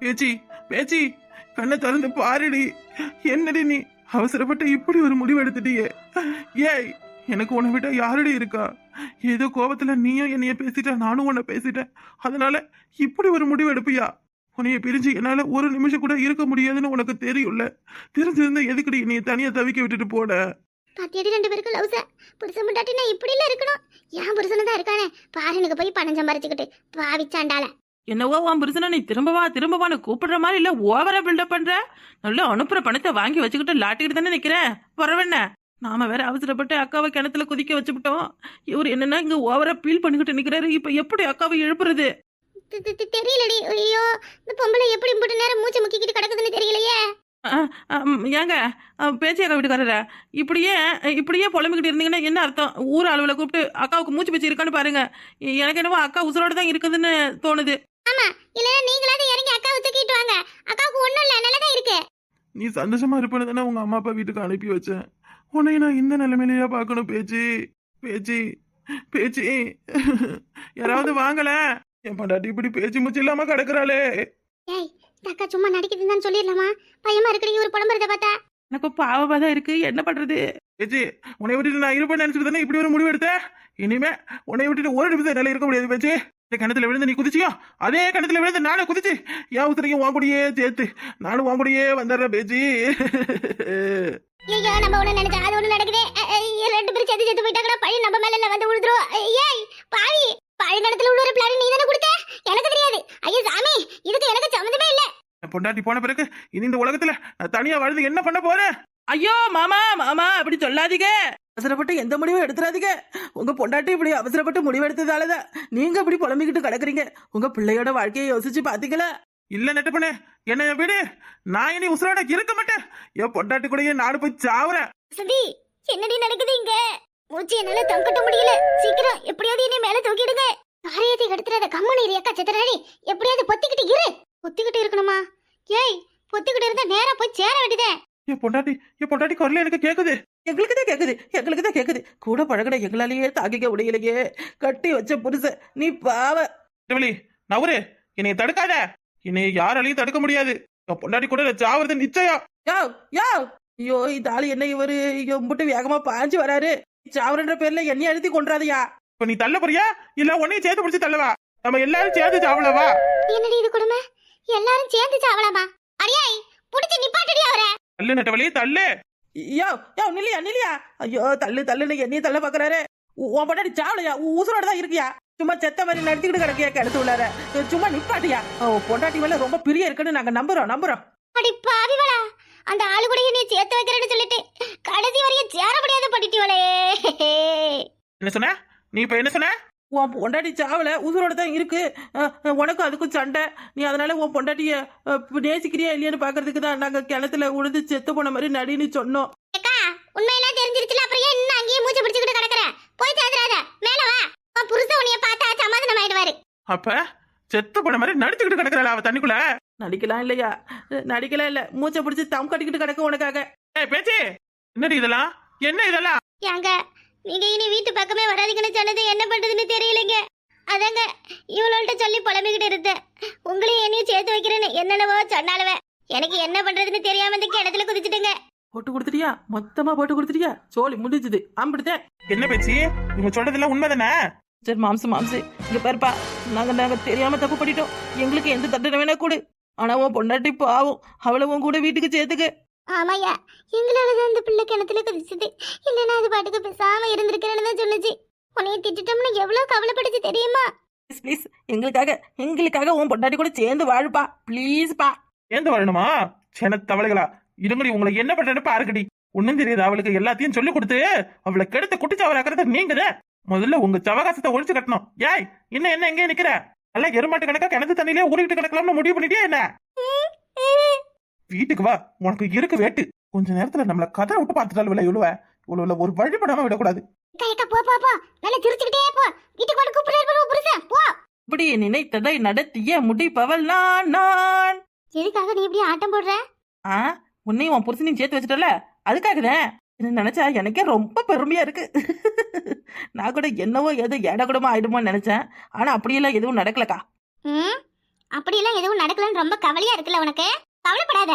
பேச்சி பேச்சி கண்ணை திறந்து பாருடி. என்னடி நீ அவசரப்பட்டு இப்படி ஒரு முடிவு எடுத்துட்டியே? ஏய் எனக்கு உன்னை விட யாருடி இருக்கா? ஏதோ கோபத்துல நீயும் என்னைய பேசிட்ட நானும் உன்னை பேசிட்டேன். அதனால இப்படி ஒரு முடிவு எடுப்பியா? உன்னைய பிரிஞ்சு என்னால ஒரு நிமிஷம் கூட இருக்க முடியாதுன்னு உனக்கு தெரியும்ல? தெரிஞ்சிருந்தா எதுக்குடி நீ தனியா தவிக்க விட்டுட்டு போட பாத்தியாடி ரெண்டு பேருக்கு லவ்ஸ புருஷன் முண்டாட்டி நான் இப்படி இல்ல இருக்கணும்? ஏன் புருஷனும் தான் இருக்கானே. பாருனுக்கு போய் பணம் சம்பாரிச்சுக்கிட்டு. பாவிச்சாண்டால என்னவோ உன் புருஷனை நீ திரும்பவா திரும்பவான்னு கூப்பிடுற மாதிரி இல்ல ஓவரா பில்டப் பண்ற? நல்லா அனுப்புற பணத்தை வாங்கி வச்சுக்கிட்டு லாட்டிக்கிட்டு தானே நிக்கிற? வரவென்ன நாம வேற அவசரப்பட்டு அக்காவை கிணத்துல குதிக்க வச்சுவிட்டோம் இவர் என்னன்னா இங்க ஓவரா பீல் பண்ணிக்கிட்டு நிக்கிறாரு. இப்ப எப்படி அக்காவை எழுப்புறது? தெரியலடி. ஐயோ இந்த பொம்பளை எப்படி இம்புட்டு நேரம் மூச்சை முக்கிக்கிட்டு கிடக்குதுன்னு தெரியலையே. ஏங்க பேச்சி அக்கா வீட்டுக்காரர இப்படியே இப்படியே புலம்பிக்கிட்டு இருந்தீங்கன்னா என்ன அர்த்தம்? ஊர் அளவில் கூப்பிட்டு அக்காவுக்கு மூச்சு பேச்சு இருக்கான்னு பாருங்க. எனக்கு என்னவோ அக்கா உசுரோட தான் இருக்குதுன்னு தோணுது. இல்லன்னா நீங்களாவது இறங்கி அக்காவை தூக்கிட்டு வாங்க. அக்காவுக்கு ஒண்ணும் இல்ல நல்லதா இருக்கு. நீ சந்தோஷமா இருப்பேன்னு தானே உங்க அம்மா அப்பா வீட்டுக்கு அனுப்பி வச்சேன். உன்னை நான் இந்த நிலைமையிலயா பார்க்கணும் பேச்சு. பேச்சு. பேச்சு. யாராவது வாங்கல? என் பொண்டாட்டி இப்படி பேச்சு மூச்சு இல்லாம கிடக்குறாளே. ஏய் அக்கா சும்மா நடிக்குதுன்னு சொல்லிடலாமா? பயமா இருக்குடி ஒரு புலம்புறத பார்த்தா. எனக்கு பாவமா தான் இருக்கு. என்ன பண்றது? பேச்சு உன்னை விட்டுட்டு நான் இருப்பேன் நினைச்சிட்டு தானே இப்படி ஒரு முடிவு எடுத்த இனிமே உன்னை விட்டுட்டு ஒரு நிமிஷம் என்னால இருக்க முடியாது பேச்சு. இந்த கிணத்துல விழுந்து நீ குதிச்சியோ அதே கிணத்துல விழுந்து நானும் குதிச்சு என் உத்தரையும் வான் கூடயே சேர்த்து நானும் வான் கூடயே வந்துடுறேன் பேச்சு ஐயோ நம்ம ஒண்ணு நினைச்சா அது ஒண்ணு நடக்குது. ரெண்டு பேரும் செத்து செத்து போயிட்டாங்கடா பழி நம்ம மேல இல்ல வந்து விழுந்துரும். ஏய் பாவி பழி நடத்துல உள்ள ஒரு பிளான் நீ தானே கொடுத்த? எனக்கு தெரியாது. ஐயோ சாமி இதுக்கு எனக்கு சம்மந்தமே இல்ல. பொண்டாட்டி போன பிறகு இனி இந்த உலகத்துல நான் தனியா வாழ்ந்து என்ன பண்ண போறேன்? ஐயோ மாமா மாமா அப்படி சொல்லாதீங்க. அவசரப்பட்டு எந்த முடிவும் எடுத்துறாதீங்க. உங்க பொண்டாட்டி இப்படி அவசரப்பட்டு முடிவு எடுத்ததாலதான் நீங்க இப்படி புலம்பிக்கிட்டு கிடக்குறீங்க. உங்க பிள்ளையோட வாழ்க்கையை யோசிச்சு பாத்தீங்களா? இல்ல நெட்டப்பனே என்ன விடு. நான் இனி உசுரோட இருக்க மாட்டேன். என் பொண்டாட்டி கூடயே நாடு போய் சாவுறேன். சதி என்னடி நடக்குது இங்க? மூச்சு என்னால தங்கட்ட முடியல. சீக்கிரம் எப்படியாவது என்னை மேல தூக்கிடுங்க. காரியத்தை கெடுத்துறாத கம்மனி இரு அக்கா சித்தராடி எப்படியாவது பொத்திக்கிட்டு இரு. பொத்திக்கிட்டு இருக்கணுமா? ஏய் பொத்திக்கிட்டு இருந்தா நேரா போய் சேர வேண்டியதே. என் பொண்டாட்டி என் பொண்டாட்டி குரல் எனக்கு கேக்குது. எங்களுக்கு தான் கேக்குது எங்களுக்கு தான் கேக்குது. கூட பழகின எங்களாலேயே தாக்கிக்க முடியலையே. கட்டி வச்ச புருஷ நீ பாவ. நெட்டவழி நவரு என்னைய தடுக்காத. என்னைய யாராலையும் தடுக்க முடியாது. என் பொண்டாட்டி கூட நான் சாவுறது நிச்சயம். யோ யோ ஐயோ இந்த ஆளு என்ன இவரு? எம்பிட்டு வேகமா பாஞ்சு வராரு. சாவரன்ற பேர்ல என்னைய அழுத்தி கொன்றாதயா. இப்ப நீ தள்ள போறியா? இல்ல உன்னையும் சேர்த்து பிடிச்சு தள்ளவா? நம்ம எல்லாரும் சேர்ந்து சாவலவா? என்னடி இது கொடுமை? எல்லாரும் சேர்ந்து சாவலாமா அடியாய்! தள்ளு நெட்டவழி தள்ளு. யோ யோ நில்லியா நில்லியா? ஐயோ தள்ளு தள்ளுன்னு என்னைய தள்ள பாக்குறாரு. உன் பொண்டாடி சாவலையா? உசுரோட தான் இருக்கியா? சும்மா செத்த மாதிரி நடத்திக்கிட்டு கிடக்கியா கிடத்து உள்ளார? சும்மா நிப்பாட்டியா? உன் பொண்டாட்டி மேல ரொம்ப பிரிய இருக்குன்னு நாங்க நம்புறோம் நம்புறோம். அடி பாவிவளா அந்த ஆளு கூட என்னை சேர்த்து வைக்கிறேன்னு சொல்லிட்டு கடைசி வரையும் சேர முடியாத பண்ணிட்டிவளே என்ன சொன்ன? நீ இப்ப என்ன சொன்ன? உன் பொண்டாட்டி சாவல உசுரோட தான் இருக்கு. உனக்கும் அதுக்கும் சண்டை. நீ அதனால உன் பொண்டாட்டிய நேசிக்கிறியா இல்லையான்னு பாக்குறதுக்கு தான் நாங்க கிணத்துல உழுது செத்து போன மாதிரி நடின்னு சொன்னோம். அக்கா உண்மையெல்லாம் தெரிஞ்சிருச்சுல அப்புறம் ஏன் இன்னும் அங்கேயே மூச்சு பிடிச்சுக்கிட்டு கிடக்குற? போய் சேர்ந்துடாத மேல வா. உன் புருஷன் உன்னைய பார்த்தா சமாதானம் ஆயிடுவாரு அப்ப செத்து போன மாதிரி நடிச்சுக்கிட்டு கிடக்குறாள் அவ தண்ணிக்குள்ள? நடிக்கலாம் இல்லையா? நடிக்கலாம் இல்ல. மூச்சை பிடிச்சி தம் கட்டிக்கிட்டு கிடக்கு உனக்காக. ஏய் பேச்சு என்னடி இதெல்லாம்? என்ன இதெல்லாம்? ஏங்க நீங்க இனி வீட்டு பக்கமே வராதீங்கன்னு சொன்னது என்ன பண்றதுன்னு தெரியலைங்க. அதாங்க இவளோட்ட சொல்லி புலம்பிக்கிட்டு இருந்தேன். உங்களையும் என்னையும் சேர்த்து வைக்கிறேன்னு என்னென்னவோ சொன்னாலவே எனக்கு என்ன பண்றதுன்னு தெரியாம இந்த கிணத்துல குதிச்சுட்டுங்க. போட்டு கொடுத்துட்டியா? மொத்தமா போட்டு கொடுத்துட்டியா? சோழி முடிஞ்சுது அம்பிடுத்தேன் என்ன பேச்சு? இவங்க சொல்றதெல்லாம் உண்மைதானே? சரி மாம்சு மாம்சு. இங்க பாருப்பா நாங்க நாங்க தெரியாம தப்பு பண்ணிட்டோம். எங்களுக்கு எந்த தண்டனை வேணா கொடு. ஆனா உன் பொண்டாட்டி பாவம். அவளை உன் கூட வீட்டுக்கு சேர்த்துக்க. ஆமாய்யா எங்களாலதான் இந்த பிள்ளை கிணத்துல குதிச்சது. இல்லைன்னா அது பாட்டுக்கு பேசாம இருந்திருக்கிறேன்னு தான் சொன்னுச்சு. உன்னைய திட்டிட்டோம்னு எவ்வளவு கவலைப்பட்டுச்சு தெரியுமா? ப்ளீஸ் ப்ளீஸ் எங்களுக்காக எங்களுக்காக உன் பொண்டாட்டி கூட சேர்ந்து வாழுப்பா. ப்ளீஸ்ப்பா ஏந்து வரணுமா சென தவளைகளா இருங்கடி உங்களை என்ன பண்றேன்னு பாருங்கடி. ஒண்ணும் தெரியாது அவளுக்கு எல்லாத்தையும் சொல்லி கொடுத்து அவளை கெடுத்து குட்டிச்சவராக்குறது நீங்க முதல்ல உங்க சவகாசத்தை ஒழிச்சு கட்டணும். ஏய் இன்னும் என்ன எங்கே நிக்கிற? நல்லா எருமாட்டு கணக்கா கிணத்து தண்ணியிலே ஊறிட்டு கிடக்கலாம்னு முடிவு பண்ணிட்டியா என்ன? வீட்டுக்கு வா. உனக்கு இருக்கு வேட்டு. கொஞ்ச நேரத்துல நம்மள கதை விட்டு பார்த்துட்டாலும் இவ்வளவு இவ்வளவு ஒரு வழிபடாம விடக்கூடாது. அக்கா அக்கா போ போ போ. நல்லா சிரிச்சுக்கிட்டே போ. வீட்டுக்கு வந்து கூப்பிடுறாரு புருஷன். போ. இப்படி நினைத்ததை நடத்திய முடிப்பவள் நான் நான். எதுக்காக நீ இப்படி ஆட்டம் போடுற? ஆ உன்னையும் உன் புருஷனையும் சேர்த்து வச்சிட்டல அதுக்காகதான் என்ன நினைச்சா எனக்கே ரொம்ப பெருமையா இருக்கு. நான் கூட என்னவோ ஏதோ ஏடகுடமா ஆயிடுமோன்னு நினைச்சேன். ஆனா அப்படியெல்லாம் எதுவும் நடக்கலக்கா. ம் அப்படியெல்லாம் எதுவும் நடக்கலன்னு ரொம்ப கவலையா இருக்குல்ல உனக்கு? கவலைப்படாத.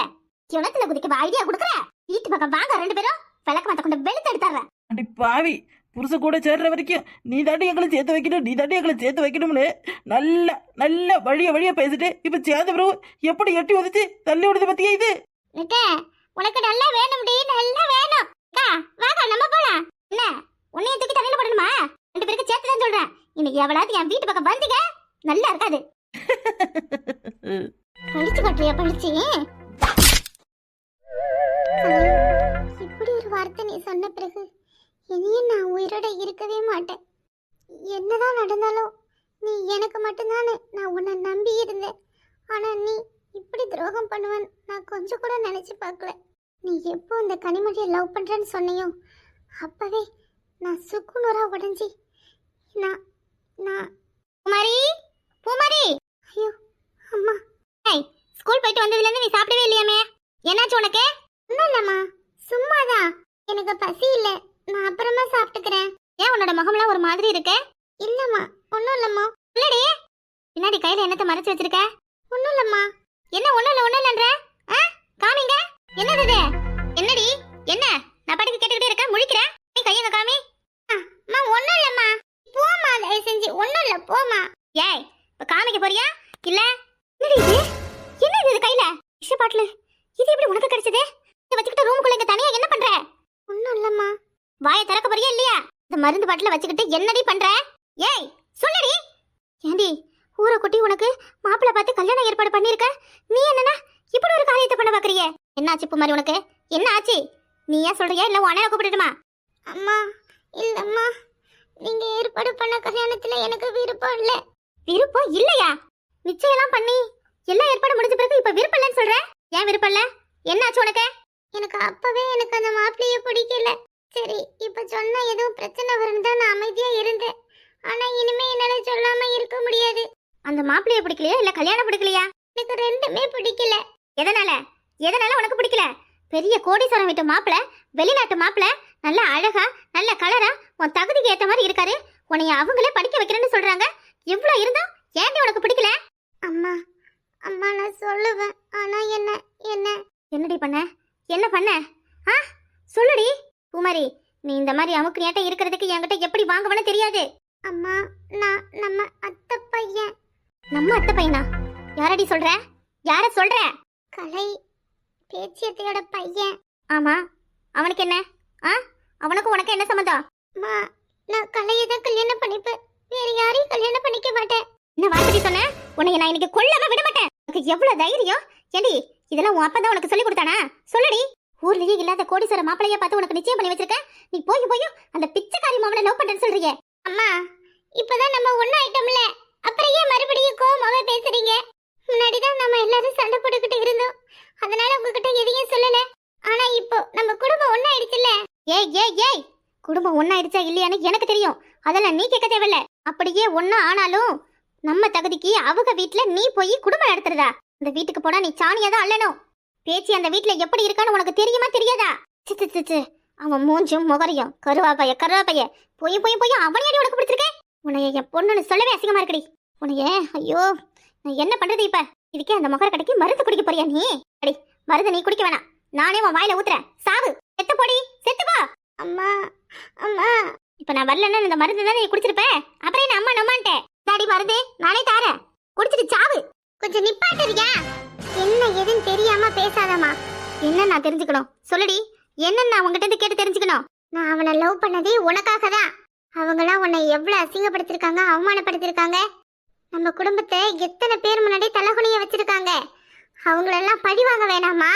கிணத்துல குதிக்க ஐடியா கொடுக்குற. வீட்டு பக்கம் வாங்க ரெண்டு பேரும். விளக்க மாத்த கொண்டு வெளுத்து எடுத்துறேன் அடி பாவி புருஷ கூட சேர்ற வரைக்கும் நீ தாண்டி எங்களை சேர்த்து வைக்கணும் நீ தாண்டி எங்களை சேர்த்து வைக்கணும்னு நல்ல நல்ல வழிய வழிய பேசிட்டு இப்ப சேர்ந்த பிறகு எப்படி எட்டி உதச்சு தள்ளி விடுது பத்தியா இது? உனக்கு நல்லா வேணும்டி நல்லா வேணும். வாக்கா நம்ம போலாம். என்ன உன்னைய தூக்கி தலையில போடணுமா? ரெண்டு பேருக்கு சேர்த்து தான் சொல்றேன். இன்னைக்கு எவ்வளவு என் வீட்டு பக்கம் வந்தீங்க நல்லா இருக்காது. பழிச்சு கட்டுறியா பழிச்சு? இப்படி ஒரு வார்த்தை நீ சொன்ன பிறகு இனியும் நான் உயிரோட இருக்கவே மாட்டேன். என்னதான் நடந்தாலும் நீ எனக்கு மட்டும்தானே நான் உன்னை நம்பி இருந்தேன். ஆனா நீ இப்படி துரோகம் பண்ணுவேன் நான் கொஞ்சம் கூட நினைச்சு பார்க்கல. நீ எப்போ இந்த கனிமொழியை லவ் பண்ணுறேன்னு சொன்னியோ அப்பவே நான் சுக்குநூறா உடைஞ்சி நான் நான் பூமாரி? பூமாரி? ஐயோ அம்மா. ஏய் ஸ்கூல் போயிட்டு வந்ததுல இருந்து நீ சாப்பிடவே இல்லையாமே? என்னாச்சு உனக்கு? ஒன்றும் இல்லம்மா சும்மாதான் எனக்கு பசி இல்லை நான் அப்புறமா சாப்பிட்டுக்கிறேன். ஏன் உன்னோட முகம்லாம் ஒரு மாதிரி இருக்கு? இல்லம்மா ஒன்றும் இல்லம்மா. இல்லடி. பின்னாடி கையில என்னத்தை மறைச்சு வச்சிருக்க? பாட்டில் இது எப்படி உனக்கு கிடைச்சது? இதை வச்சுக்கிட்டு ரூமுக்குள்ள இங்க தனியா என்ன பண்ற? ஒண்ணும் இல்லம்மா. வாயை திறக்க போறியா இல்லையா? இந்த மருந்து பாட்டில வச்சுக்கிட்டு என்னடி பண்ற? ஏய் சொல்லுடி. ஏண்டி ஊரை குட்டி உனக்கு மாப்பிள்ளை பார்த்து கல்யாணம் ஏற்பாடு பண்ணிருக்க? நீ என்னன்னா இப்படி ஒரு காரியத்தை பண்ண பாக்குறிய? என்ன ஆச்சு குமாரி உனக்கு? என்ன ஆச்சு? நீ ஏன் சொல்றியா? இல்ல உன் அண்ணனை கூப்பிட்டுட்டுமா அம்மா இல்லம்மா. நீங்க ஏற்பாடு பண்ண கல்யாணத்துல எனக்கு விருப்பம் இல்ல. விருப்பம் இல்லையா? நிச்சயம்லாம் பண்ணி எல்லா ஏற்பாடு முடிஞ்ச பிறகு இப்ப விருப்பம் இல்லைன்னு சொல்ற? ஏன் விருப்பம் இல்ல என்னாச்சு உனக்கு? எனக்கு அப்பவே எனக்கு அந்த மாப்பிள்ளைய பிடிக்கல. சரி இப்ப சொன்னா எதுவும் பிரச்சனை வரும்னு தான் நான் அமைதியா இருந்தேன். ஆனா இனிமே என்னால சொல்லாம இருக்க முடியாது. அந்த மாப்பிள்ளைய பிடிக்கலையா? இல்ல கல்யாணம் பிடிக்கலையா? எனக்கு ரெண்டுமே பிடிக்கல. எதனால? எதனால உனக்கு பிடிக்கல? பெரிய கோடீஸ்வரம் வீட்டு மாப்பிள்ள வெளிநாட்டு மாப்பிள்ள நல்ல அழகா நல்ல கலரா உன் தகுதிக்கு ஏத்த மாதிரி இருக்காரு. உன்னைய அவங்களே படிக்க வைக்கிறேன்னு சொல்றாங்க. இவ்வளவு இருந்தும் ஏன்டி உனக்கு பிடிக்கல? அம்மா அம்மா நான் சொல்லுவேன். ஆனா என்ன என்ன? என்னடி பண்ண? என்ன பண்ண? ஆ? சொல்லுடி. குமாரி நீ இந்த மாதிரி அமுக்கு நேட்டம் இருக்கிறதுக்கு என்கிட்ட எப்படி வாங்குவேன்னு தெரியாது. அம்மா நான் நம்ம அத்தை பையன். நம்ம அத்தை பையனா? யாரடி சொல்ற? யார சொல்ற? கலை பேச்சியத்தையோட பையன். ஆமா. அவனுக்கு என்ன? ஆ? அவனுக்கு உனக்கு என்ன சம்மந்தம் அம்மா நான் கலையை தான் கல்யாணம் பண்ணிப்பேன். வேற யாரையும் கல்யாணம் பண்ணிக்க மாட்டேன். என்ன வார்த்தை சொன்ன உன்னை நான் இன்னைக்கு கொல்லாம விட மாட்டேன். உனக்கு எவ்வளவு தைரியம்? ஏண்டி இதெல்லாம் உன் அப்பா தான் உனக்கு சொல்லி கொடுத்தானா? சொல்லுடி. ஊர்லயே இல்லாத கோடீஸ்வர மாப்பிளைய பார்த்து உனக்கு நிச்சயம் பண்ணி வச்சிருக்க நீ போய் போய் அந்த பிச்சைக்காரி மாமனை லவ் பண்றேன்னு சொல்றீங்க அம்மா இப்பதான் நம்ம ஒண்ணாயிட்டோம்ல. அப்புறம் ஏன் மறுபடியும் கோவமாவே பேசுறீங்க? முன்னாடி தான் நம்ம எல்லாரும் சண்டை போட்டுக்கிட்டு இருந்தோம். அதனால உங்ககிட்ட எதையும் சொல்லல. ஆனா இப்போ நம்ம குடும்பம் ஒண்ணாயிடுச்சுல்ல? ஏய் ஏய் ஏய் குடும்பம் ஒண்ணாயிடுச்சா இல்லையான்னு எனக்கு தெரியும். அதெல்லாம் நீ கேட்க தேவையில்ல. அப்படியே ஒண்ணா ஆனாலும் நம்ம தகுதிக்கு அவங்க வீட்டுல நீ போய் குடும்பம் நடத்துறதா? அந்த வீட்டுக்கு போனா நீ சாணியா தான் அள்ளணும் பேச்சு அந்த வீட்டுல எப்படி இருக்கான்னு உனக்கு தெரியுமா தெரியாதா? சி, சி, அவன் மூஞ்சும் முகரையும் கருவாப்பைய கருவாப்பைய. போய் போய் போய் அவனையடி உனக்கு பிடிச்சிருக்கேன் உன்னைய என் பொண்ணுன்னு சொல்லவே அசிங்கமா இருக்குடி. உன்னைய ஐயோ நான் என்ன பண்றது இப்ப? இதுக்கே அந்த முகர கடைக்கு மருந்து குடிக்க போறியா நீ? அடி மருந்து நீ குடிக்க வேணாம். நானே உன் வாயில ஊத்துறேன். சாவு. செத்து போடி. செத்து போ. அம்மா அம்மா. இப்ப நான் வரலன்னா இந்த மருந்து தானே நீ குடிச்சிருப்ப? அப்புறம் என்ன அம்மா நம்மான்ட்டேன் தாடி மருந்தே நானே தாரேன். குடிச்சிட்டு சாவு. கொஞ்சம் நிப்பாட்டுறியா? என்ன எதுன்னு தெரியாம பேசாதம்மா. என்ன நான் தெரிஞ்சுக்கணும். சொல்லுடி என்ன நான் உங்ககிட்ட இருந்து கேட்டு தெரிஞ்சுக்கணும். நான் அவனை லவ் பண்ணதே உனக்காக தான் அவங்களாம் உன்னை எவ்வளோ அசிங்கப்படுத்திருக்காங்க அவமானப்படுத்திருக்காங்க. நம்ம குடும்பத்தை எத்தனை பேர் முன்னாடி தலகுனிய வச்சிருக்காங்க. அவங்களெல்லாம் பழி வாங்க வேணாமா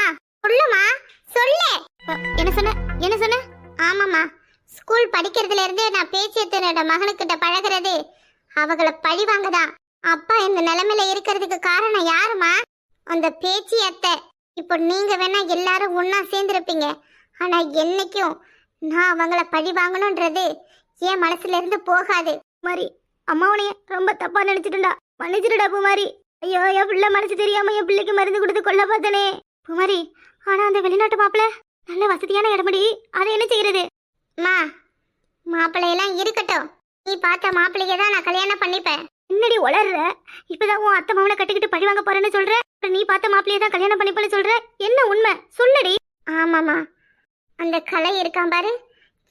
சொல்லுமா சொல்லு. என்ன சொன்ன? என்ன சொன்ன? ஆமாம்மா. ஸ்கூல் படிக்கிறதுல இருந்து நான் பேச்சியத்தனோட மகனுக்கிட்ட பழகிறது? அவங்கள பழி வாங்கதான் அப்பா இந்த நிலைமையில இருக்கிறதுக்கு காரணம் யாருமா அந்த பேச்சி அத்தை. இப்போ நீங்க வேணா எல்லாரும் ஒண்ணா சேர்ந்திருப்பீங்க. ஆனா என்னைக்கும் நான் அவங்கள பழி வாங்கணும்ன்றது என் மனசுல இருந்து போகாது. மாதிரி அம்மா உனைய ரொம்ப தப்பா நினைச்சிட்டுடா மன்னிச்சிடுடா பூமாரி. ஐயோ என் பிள்ளை மனசு தெரியாம என் பிள்ளைக்கு மருந்து கொடுத்து கொல்ல பார்த்தனே. பூமாரி ஆனா அந்த வெளிநாட்டு மாப்பிள்ள நல்ல வசதியான இடமடி அதை என்ன செய்யறது? மா மாப்பிள்ளையெல்லாம் இருக்கட்டும். நீ பார்த்த மாப்பிள்ளைய தான் நான் கல்யாணம் பண்ணிப்பேன். என்னடி உளர்ற? இப்பதான் உன் அத்தை மாவனை கட்டிக்கிட்டு பழி வாங்க போறேன்னு சொல்ற? நீ பார்த்த மாப்பிளையே தான் கல்யாணம் பண்ணிப்பேன்னு சொல்ற? என்ன உண்மை? சொல்லுடி. ஆமாமா அந்த கலை இருக்கான் பாரு.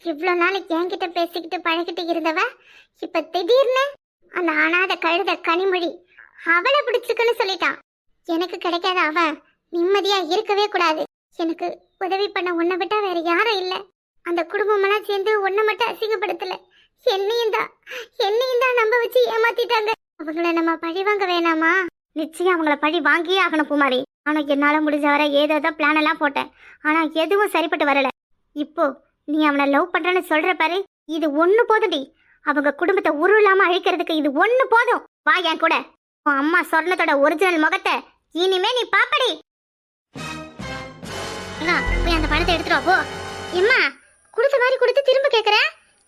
இவ்வளோ நாள் என்கிட்ட பேசிக்கிட்டு பழகிட்டு இருந்தவ இப்ப திடீர்னு அந்த அனாத கழுத கனிமொழி அவளை பிடிச்சிருக்குன்னு சொல்லிட்டான். எனக்கு கிடைக்காத அவன் நிம்மதியா இருக்கவே கூடாது. எனக்கு உதவி பண்ண உன்னை விட்டா வேற யாரும் இல்ல. அந்த குடும்பமெல்லாம் சேர்ந்து உன்னை மட்டும் அசிங்கப்படுத்தல. என்னையும் தான் என்னையும் தான் நம்ப வச்சு ஏமாத்திட்டாங்க. அவங்கள நம்ம பழி வாங்க வேணாமா? நிச்சயம் அவங்கள பழி வாங்கியே ஆகணும் குமாரி ஆனால் என்னால முடிஞ்ச வரை ஏதோ பிளான் எல்லாம் போட்டேன். ஆனா எதுவும் சரிப்பட்டு வரல. இப்போ நீ அவனை லவ் பண்றேன்னு சொல்ற பாரு இது ஒன்று போதும்டி. அவங்க குடும்பத்தை உருளாம அழிக்கிறதுக்கு இது ஒன்று போதும். வா என் கூட. உன் அம்மா சொர்ணத்தோட ஒரிஜினல் முகத்தை இனிமே நீ பாப்படி. போய் அந்த பணத்தை எடுத்துட்டு போ. எம்மா கொடுத்த மாதிரி கொடுத்து திரும்ப கேக்குற?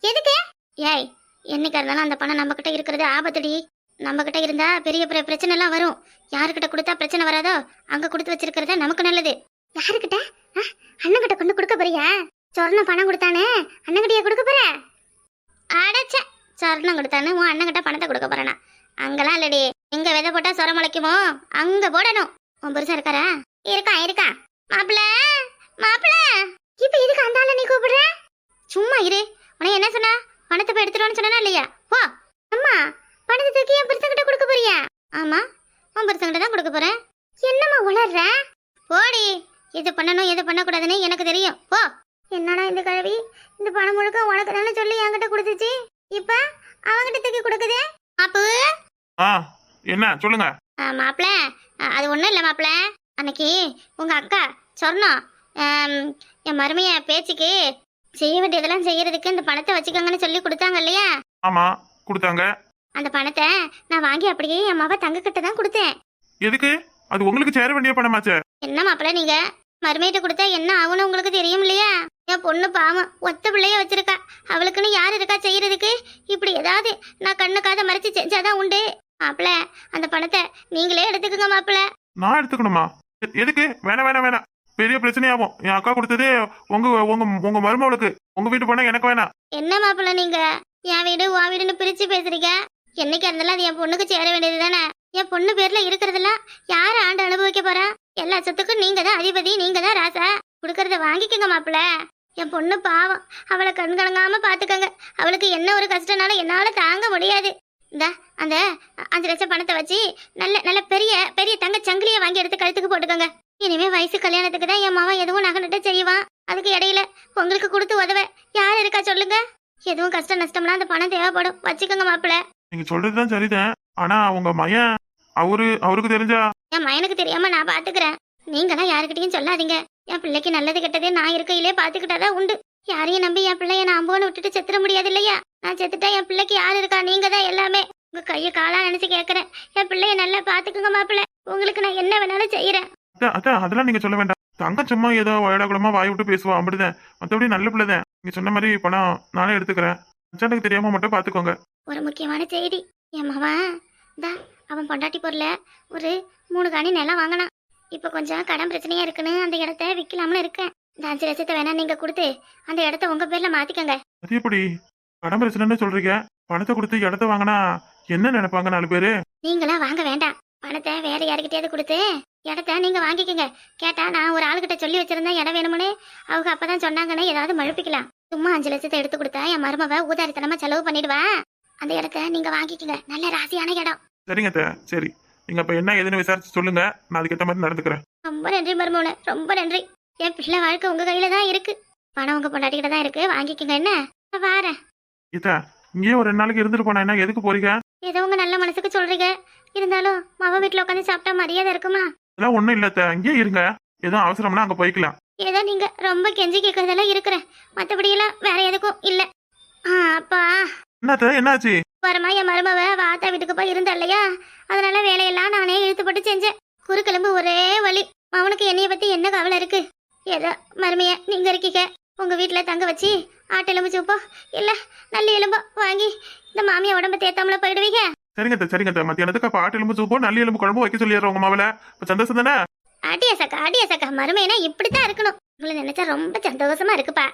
எதுக்கு? ஏய் என்னைக்கா இருந்தாலும் அந்த பணம் நம்ம கிட்ட இருக்கிறது ஆபத்துடி. நம்ம கிட்ட இருந்தா பெரிய பெரிய பிரச்சனை எல்லாம் வரும். யாருக்கிட்ட கொடுத்தா பிரச்சனை வராதோ அங்க கொடுத்து வச்சிருக்கிறத நமக்கு நல்லது. யாருக்கிட்ட? அண்ணன் கிட்ட கொண்டு கொடுக்க போறியா? சொர்ணம் பணம் கொடுத்தானே அண்ணன் கிட்டயா கொடுக்க போற? அடைச்ச சொர்ணம் கொடுத்தானு உன் அண்ணன் கிட்ட பணத்தை கொடுக்க போறேனா. அங்கெல்லாம் இல்லடி. எங்க விதை போட்டா சொர முளைக்குமோ? அங்க போடணும். உன் புருஷன் இருக்காரா? இருக்கான் இருக்கான். மாப்பிள மாப்பிள இப்ப எதுக்கு அந்த ஆளை நீ கூப்பிடுற? சும்மா இரு. உனக்கு என்ன சொன்னா? பணத்தை போய் எடுத்துருவான்னு சொன்னா இல்லையா? போ அம்மா பணத்தை தூக்கி என் புருஷன்கிட்ட கொடுக்க போறியா? ஆமா உன் புருஷன்கிட்ட தான் கொடுக்க போறேன். என்னம்மா உளர்ற? போடி. எது பண்ணணும் எது பண்ணக்கூடாதுன்னு எனக்கு தெரியும். போ. என்னடா இந்த கழுவி? இந்த பணம் முழுக்க உனக்கு தானே சொல்லி என்கிட்ட கொடுத்துச்சு? இப்ப அவன்கிட்ட தூக்கி கொடுக்குதே? அப்பு ஆ என்ன? சொல்லுங்க. மாப்பிள அது ஒன்றும் இல்லை மாப்பிள. அன்னைக்கு உங்க அக்கா சொன்னோம் என் மருமைய பேச்சுக்கு செய்ய வேண்டியதெல்லாம் செய்யறதுக்கு இந்த பணத்தை வச்சுக்கோங்கன்னு சொல்லி கொடுத்தாங்க இல்லையா? ஆமா கொடுத்தாங்க. அந்த பணத்தை நான் வாங்கி அப்படியே என் மாவ தங்க கிட்ட தான் கொடுத்தேன். எதுக்கு? அது உங்களுக்கு சேர வேண்டிய பணமாச்சே. என்ன மாப்பிள நீங்க? மருமையிட்ட கொடுத்தா என்ன ஆகும்னு உங்களுக்கு தெரியும் இல்லையா? என் பொண்ணு பாவம் ஒத்த பிள்ளைய வச்சிருக்கா. அவளுக்குன்னு யார் இருக்கா செய்யறதுக்கு? இப்படி ஏதாவது நான் கண்ணு காதை மறைச்சு செஞ்சாதான் உண்டு. மாப்பிள அந்த பணத்தை நீங்களே எடுத்துக்கோங்க மாப்பிள. நான் எடுத்துக்கணுமா? எ- எதுக்கு? வேணாம் வேணாம் வேணாம். பெரிய பிரச்சனையாகும். என் அக்கா கொடுத்தது உங்க உங்க உங்க மருமகளுக்கு உங்க வீட்டு பணம் எனக்கு வேணாம். என்ன மாப்பிள்ள நீங்க? என் வீடு உன் வீடுன்னு பிரிச்சு பேசுறீங்க? என்னைக்கு இருந்தாலும் அது என் பொண்ணுக்கு சேர வேண்டியது தானே என் பொண்ணு பேர்ல இருக்கிறதெல்லாம் யார் ஆண்டு அனுபவிக்க போறா? எல்லா சொத்துக்கும் நீங்க தான் அதிபதி நீங்க தான் ராசா. கொடுக்கறத வாங்கிக்கோங்க மாப்பிள்ள. என் பொண்ணு பாவம். அவளை கண் கலங்காம பாத்துக்கங்க. அவளுக்கு என்ன ஒரு கஷ்டம்னாலும் என்னால தாங்க முடியாது. இந்த அந்த அஞ்சு லட்சம் பணத்தை வச்சு நல்ல நல்ல பெரிய பெரிய தங்க சங்கிலியை வாங்கி எடுத்து கழுத்துக்கு போட்டுக்கோங்க. இனிமே வயசு கல்யாணத்துக்கு தான் என் மாவன் எதுவும் நகை செய்வான். அதுக்கு இடையில உங்களுக்கு கொடுத்து உதவ. யார் இருக்கா சொல்லுங்க. எதுவும் கஷ்டம் நஷ்டம்னா அந்த பணம் தேவைப்படும். வச்சுக்கோங்க மாப்பிள்ள. நீங்க சொல்றதுதான் சரிதான். ஆனா உங்க மயன் அவரு அவருக்கு தெரிஞ்சா? என் மயனுக்கு தெரியாம நான் பாத்துக்கிறேன். நீங்களாம் யாருக்கிட்டையும் சொல்லாதீங்க. என் பிள்ளைக்கு நல்லது கெட்டதே நான் இருக்கையிலே பாத்துக்கிட்டாதான் உண்டு. யாரையும் நம்பி என் பிள்ளைய நான் அம்போன்னு விட்டுட்டு செத்துற முடியாது இல்லையா? நான் செத்துட்டா என் பிள்ளைக்கு யாரு இருக்கா? நீங்க தான் எல்லாமே. உங்க கைய காலா நினைச்சு கேக்குறேன். என் பிள்ளைய நல்லா பாத்துக்குங்க மாப்பிள்ள. உங்களுக்கு நான் என்ன வேணாலும் செய்யறேன். அதான் அதான் அதெல்லாம் நீங்க சொல்ல வேண்டாம். தங்கம் சும்மா ஏதோ வயடாகுலமா வாய் விட்டு பேசுவா அப்படிதான். மத்தபடி நல்ல பிள்ளைதான். நீங்க சொன்ன மாதிரி பணம் நானே எடுத்துக்கிறேன். அச்சானுக்கு தெரியாம மட்டும் பாத்துக்கோங்க. ஒரு முக்கியமான செய்தி. என் மவன் தா அவன் பொண்டாட்டி பொருள ஒரு மூணு காணி நிலம் வாங்கினான். இப்போ கொஞ்சம் கடன் பிரச்சனையா இருக்குன்னு அந்த இடத்த விற்கலாம்னு இருக்கேன். இந்த அஞ்சு லட்சத்தை வேணா நீங்க கொடுத்து அந்த இடத்த உங்க பேர்ல மாத்திக்கோங்க. அது எப்படி? கடன் பிரச்சனைன்னு சொல்றீங்க. பணத்தை கொடுத்து இடத்த வாங்கினா என்ன நினைப்பாங்க நாலு பேரு? நீங்களா வாங்க வேண்டாம். பணத்தை வேற யாருக்கிட்டயாவது கொடுத்து இடத்த நீங்க வாங்கிக்கோங்க. கேட்டா நான் ஒரு ஆளுகிட்ட சொல்லி வச்சிருந்தேன் இடம் வேணும்னு அவங்க அப்பதான் சொன்னாங்கன்னு ஏதாவது மழுப்பிக்கலாம். சும்மா அஞ்சு லட்சத்தை எடுத்து கொடுத்தா என் மருமவ ஊதாரித்தனமா செலவு பண்ணிடுவா? அந்த இடத்த நீங்க வாங்கிக்கோங்க. நல்ல ராசியான இடம். சரிங்க சரி. நீங்க அப்ப என்ன ஏதுன்னு விசாரிச்சு சொல்லுங்க. நான் அதுக்கேற்ற மாதிரி நடந்துக்கிறேன். ரொம்ப நன்றி மருமோனே ரொம்ப நன்றி. என் பிள்ளை வாழ்க்கை உங்க கையில தான் இருக்கு. பணம் உங்க பொண்டாட்டிக்கிட்ட தான் இருக்கு. வாங்கிக்கோங்க. என்ன? வாரேன். இதா இங்கேயே ஒரு ரெண்டு நாளைக்கு இருந்துட்டு போனா என்ன? எதுக்கு போறீங்க? ஏதோ உங்க நல்ல மனசுக்கு சொல்றீங்க. இருந்தாலும் மவ வீட்டுல உட்காந்து சாப்பிட்டா மரியாதை இருக்குமா? அதெல்லாம் ஒண்ணும் இல்ல அத்தை, இங்கேயே இருங்க. ஏதோ அவசரம்னா அங்க போய்க்கலாம். ஏதோ நீங்க ரொம்ப கெஞ்சி கேட்கறதெல்லாம் இருக்கிறேன். மத்தபடி எல்லாம் வேற எதுக்கும் இல்ல. ஆ, அப்பா. என்னத்த என்னாச்சு? வரமா என் மருமவ வாத்தா வீட்டுக்கு போய் இருந்தா இல்லையா? அதனால வேலையெல்லாம் நானே இழுத்துப்பட்டு செஞ்சேன். குறுக்கெலும்பு ஒரே வலி. அவனுக்கு என்னைய பத்தி என்ன கவலை இருக்கு? ஏதோ மருமைய நீங்க இருக்கீங்க. உங்க வீட்டுல தங்க வச்சு ஆட்டெலும்பு சூப்போ இல்ல நல்ல எலும்போ வாங்கி இந்த மாமியா உடம்ப தேத்தாமல போயிடுவீங்க? சரிங்க அத்தை, சரிங்க அத்தை. மத்தியானத்துக்கு அப்ப ஆட்டு எலும்பு சூப்போ நல்ல எலும்பு குழம்பு வைக்க சொல்லிடுறோம் உங்க மாவுல இப்ப சந்தோஷம் தானே? அடியா சக்கா அடியா சக்கா மருமைனா இப்படித்தான் இருக்கணும். உங்களை நினைச்சா ரொம்ப சந்தோஷமா இருக்குப்பா.